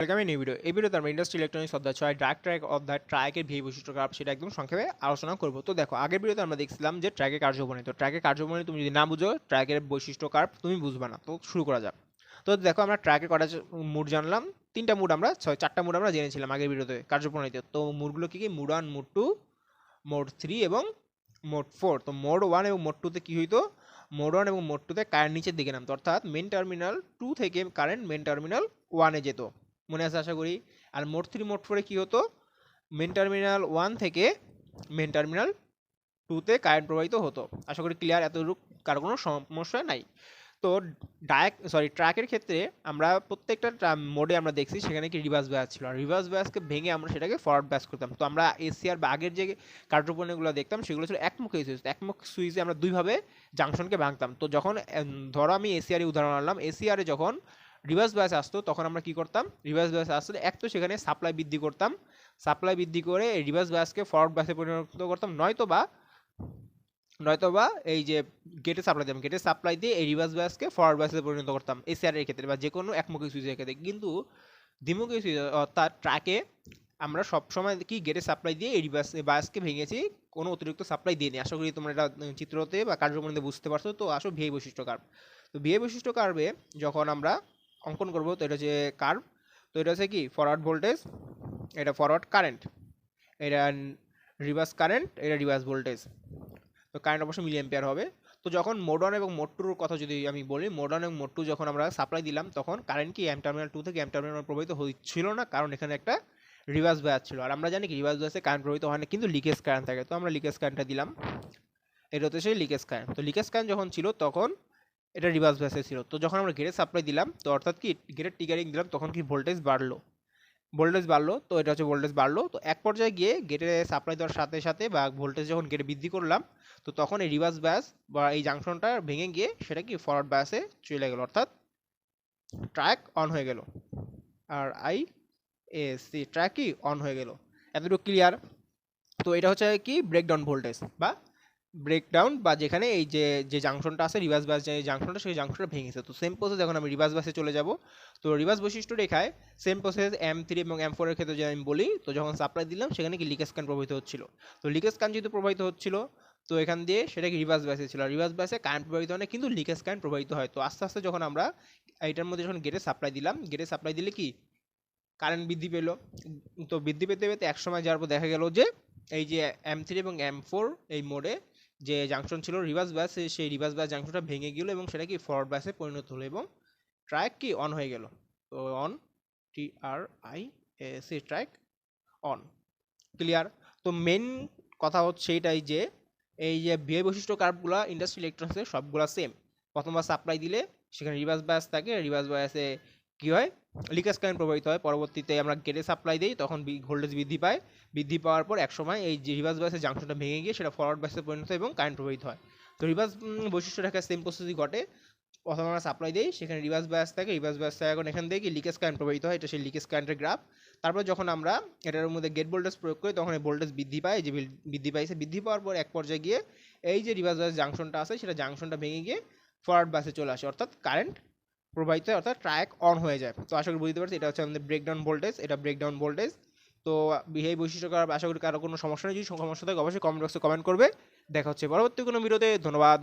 Welcome new video এই ভিডিওতে আমরা ইন্ডাস্ট্রি ইলেকট্রনিক্স অধ্যায় ছয় ড্রাগ ট্র্যাক অফ দ্য ট্র্যাকের ভিএ বৈশিষ্ট্য কার্ভ সেটা একদম সংক্ষেপে আলোচনা করব। তো দেখো, আগের ভিডিওতে আমরা দেখছিলাম যে ট্র্যাকের কার্যবর্ণী তো ট্র্যাকের কার্যবর্ণী তুমি যদি না বুঝো ট্র্যাকের বৈশিষ্ট্য কার্ভ তুমি বুঝবে না। তো শুরু করা যাক। তো দেখো, আমরা ট্র্যাকের কটা মুড জানলাম। তিনটা মুড আমরা ছয় চারটা মুড আমরা জেনেছিলাম আগের ভিডিওতে কার্যপ্রণালীতে তো মুডগুলো কি কি? Mode one mode two mode three এবং মোড ফোর তো মোড ওয়ান এবং মোড টুতে কী হইতো? মোড ওয়ান এবং মোড টুতে কারেন্ট নিচের দিকে নামতো। অর্থাৎ মেন টার্মিনাল টু থেকে কারেন্ট মেন টার্মিনাল ওয়ানে যেত। মনে আছে আশা করি? আর মোট থ্রি মোট ফোরে কী হতো? মেন টার্মিনাল ওয়ান থেকে মেন টার্মিনাল টুতে কারেন্ট প্রবাহিত হতো। আশা করি ক্লিয়ার এতটুকু কার কোনো সমস্যা নাই। তো ডায়াক সরি ট্র্যাকের ক্ষেত্রে আমরা প্রত্যেকটা মোডে আমরা দেখছি, সেখানে কি রিভার্স ব্যাস ছিল। আর রিভার্স ব্যাসকে ভেঙে আমরা সেটাকে ফরওয়ার্ড ব্যাস করতাম। তো আমরা এসিআর বা আগের যে কার্যপণ্যগুলো দেখতাম, সেগুলো ছিল একমুখী সুইচ একমুখ সুইচে আমরা দুইভাবে জাংশনকে ভাঙতাম। তো যখন, ধরো আমি এসিআর উদাহরণ আনলাম এসিআরে যখন রিভার্স ব্যাস আসতো, তখন আমরা কি করতাম? রিভার্স ব্যাস আসলে এক তো সেখানে সাপ্লাই বৃদ্ধি করতাম। সাপ্লাই বৃদ্ধি করে রিভার্স ব্যাসকে ফরওয়ার্ড ব্যাসে পরিণত করতাম। নয়তো বা নয়তো বা এই যে গেটে সাপ্লাই দিতাম গেটে সাপ্লাই দিয়ে এই রিভার্স ব্যাসকে ফরওয়ার্ড ব্যাসে পরিণত করতাম এসিআর এর ক্ষেত্রে বা যে কোনো একমুখী সুইচের ক্ষেত্রে। কিন্তু দ্বিমুখী সুইচ অর্থাৎ ট্র্যাকে আমরা সবসময় কি গেটে সাপ্লাই দিয়ে এই রিভার্স বাসকে ভেঙেছি, কোনো অতিরিক্ত সাপ্লাই দিয়ে আশা করি তোমরা এটা চিত্রতে বা কার্যক্রমে বুঝতে পারছ। তো আসো ভিআই বৈশিষ্ট্য কার্ভ তো ভিআই বৈশিষ্ট্য কার্ভে যখন আমরা অঙ্কন করব। তো এটা হচ্ছে কার্ভ তো এটা হচ্ছে কি? ফরওয়ার্ড ভোল্টেজ এটা ফরওয়ার্ড কারেন্ট এটা রিভার্স কারেন্ট এটা রিভার্স ভোল্টেজ তো কারেন্ট অবশ্যই মিলি অ্যাম্পিয়ার হবে। তো যখন মোড ওয়ান এবং মোড টুর কথা যদি আমি বলি মোড ওয়ান এবং মোড টু যখন আমরা সাপ্লাই দিলাম, তখন কারেন্ট কি এম টার্মিনাল টু থেকে এম টার্মিনাল প্রবাহিত হচ্ছিল না? কারণ এখানে একটা রিভার্স ব্যাস ছিল। আর আমরা জানি কি রিভার্স ব্যাসে কারেন্ট প্রবাহিত হয় না, কিন্তু লিকেজ কারেন্ট থাকে। তো আমরা লিকেজ কারেন্টটা দিলাম। এটা হচ্ছে সেই লিকেজ কারেন্ট তো লিকেজ কারেন্ট যখন ছিল, তখন এটা রিভার্স ব্যাসে ছিল। তো যখন আমরা গেটে সাপ্লাই দিলাম, তো অর্থাৎ কি গেটের টিগারিং দিলাম, তখন কি ভোল্টেজ বাড়লো? ভোল্টেজ বাড়লো, তো এটা হচ্ছে ভোল্টেজ বাড়লো। তো এক পর্যায়ে গিয়ে গেটে সাপ্লাই দেওয়ার সাথে সাথে বা ভোল্টেজ যখন গেটে বৃদ্ধি করলাম, তো তখন এই রিভার্স ব্যাস বা এই জাংশনটা ভেঙে গিয়ে সেটা কি ফরওয়ার্ড ব্যাসে চলে গেল। অর্থাৎ ট্র্যাক অন হয়ে গেল। R I A C triac কি অন হয়ে গেল। এতটুকু ক্লিয়ার তো এটা হচ্ছে কি ব্রেকডাউন ভোল্টেজ বা ব্রেকডাউন বা যেখানে এই যে যে জাংশনটা আছে রিভার্স বাস যে জাংশনটা সেই জাংশনটা ভেঙেছে। তো সেম প্রসেস যখন আমি রিভার্স বাসে চলে যাব। তো রিভার্স বৈশিষ্ট্য রেখায় সেম প্রসেস এম থ্রি এবং এম ফোরের ক্ষেত্রে যে আমি বলি, তো যখন সাপ্লাই দিলাম, সেখানে কি লিকেজ কান প্রবাহিত হচ্ছিল? তো লিকেজ কান যেহেতু প্রবাহিত হচ্ছিল, তো এখান দিয়ে সেটা কি রিভার্স বাসে ছিল? রিভার্স বাসে কারেন্ট প্রবাহিত হয় না, কিন্তু লিকেজ কারেন্ট প্রবাহিত হয়। তো আস্তে আস্তে যখন আমরা এইটার মধ্যে যখন গেটে সাপ্লাই দিলাম গেটে সাপ্লাই দিলে কি? কারেন্ট বৃদ্ধি পেল। তো বৃদ্ধি পেতে পেতে এক সময় যাওয়ার পর দেখা গেল যে, এই যে এম থ্রি এবং এম ফোর এই মোডে যে জাংশন ছিল রিভার্স ব্যাস সেই রিভার্স ব্যাস জাংশনটা ভেঙে গেল এবং সেটা কি ফরওয়ার্ড ব্যাসে পরিণত হলো এবং ট্র্যাক কি অন হয়ে গেল। তো on T R I A C triac on clear তো মেন কথা হচ্ছে এটাই যে, এই যে বিয়ে বৈশিষ্ট্য কার্ভগুলো ইন্ডাস্ট্রি ইলেকট্রনিক্সের সবগুলো সেম প্রথমবার সাপ্লাই দিলে সেখানে রিভার্স ব্যাস থাকে রিভার্স ব্যাসে কী হয়? লিকেজ কারেন্ট প্রবাহিত হয়। পরবর্তীতে আমরা গেটে সাপ্লাই দিই, তখন ভোল্টেজ বৃদ্ধি পায়। বৃদ্ধি পাওয়ার পর একসময় এই যে রিভার্স ব্যাসের জাংশনটা ভেঙে গিয়ে সেটা ফরওয়ার্ড ব্যাসে পরিণত হয় এবং কারেন্ট প্রবাহিত হয়। তো রিভার্স বৈশিষ্ট্য রেখায় সেম প্রসেসই ঘটে। প্রথমে আমরা সাপ্লাই দিই, সেখানে রিভার্স ব্যাস থাকে রিভার্স ব্যাস থাকে এখন এখান থেকে লিকেজ কারেন্ট প্রবাহিত হয়, এটা সেই লিকেজ কারেন্টের গ্রাফ তারপর যখন আমরা এটার মধ্যে গেট ভোল্টেজ প্রয়োগ করি, তখন এই ভোল্টেজ বৃদ্ধি পায় যে বৃদ্ধি পাইছে। বৃদ্ধি পাওয়ার পর এক পর্যায়ে গিয়ে এই যে রিভার্স ব্যাস জাংশনটা আছে, সেটা জাংশনটা ভেঙে গিয়ে ফরওয়ার্ড বাসে চলে আসে। অর্থাৎ কারেন্ট প্রবাহিত হয়, অর্থাৎ ট্র্যাক অন হয়ে যায়। তো আশা করি বুঝতে পারছি এটা হচ্ছে আমাদের ব্রেকডাউন ভোল্টেজ এটা ব্রেকডাউন ভোল্টেজ তো এই বৈশিষ্ট্য করার, আশা করি কারও কোনো সমস্যা নেই। যদি সমস্যা থাকে, অবশ্যই কমেন্ট বক্সে কমেন্ট করবে। দেখা হচ্ছে পরবর্তী কোনো ভিডিওতে ধন্যবাদ।